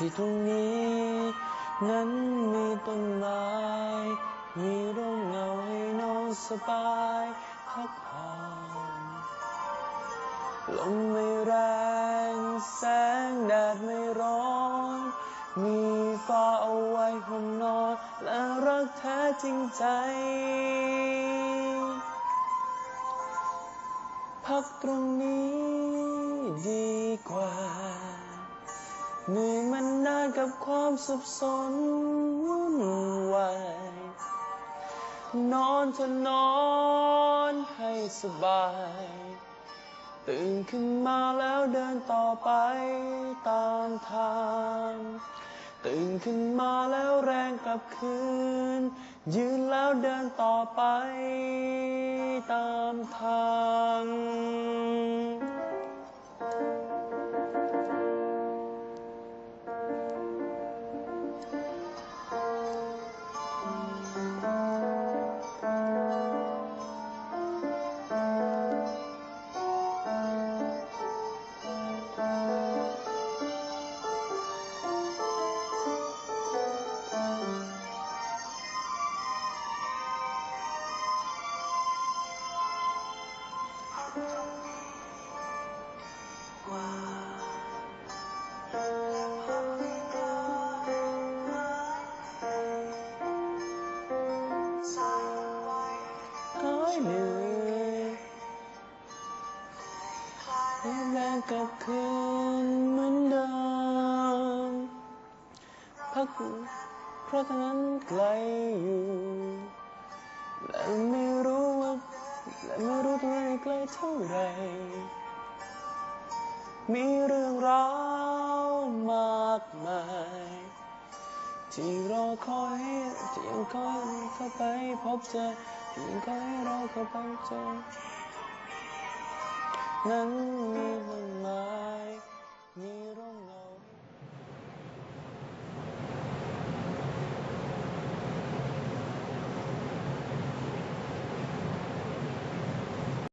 ที่ตรงนี้ นั้นมีต้นไม้มีร่มเงาให้นอนสบายพักผ่อนลมไม่แรงแสงแดดไม่ร้อน มีฟ้าเอาไว้ห่มนอน และรักแท้จริงใจ พักตรงนี้ดีกว่าเหนื่อยมันนาน กับความสับสนวุ่นวายนอนเถอะนอนให้สบาย ตื่นขึ้นมาแล้วเดินต่อไปตามทาง ตื่นขึ้นมาแล้วแรงกลับคืน ยืนแล้วเดินต่อไปตามทาง เหนื่อยและแรงกลับคืนเหมือนเดิมพักเพราะทางนั้นไกลอยู่ และไม่รู้ว่าและไม่รู้ตัวเองไกลเท่าไหรมีเรื่องราวมากมายที่รอคอยที่ยังคอยเข้าไปพบเจอ ยิ่งแค่เราก็ไปเจอนั้นมีมากมาย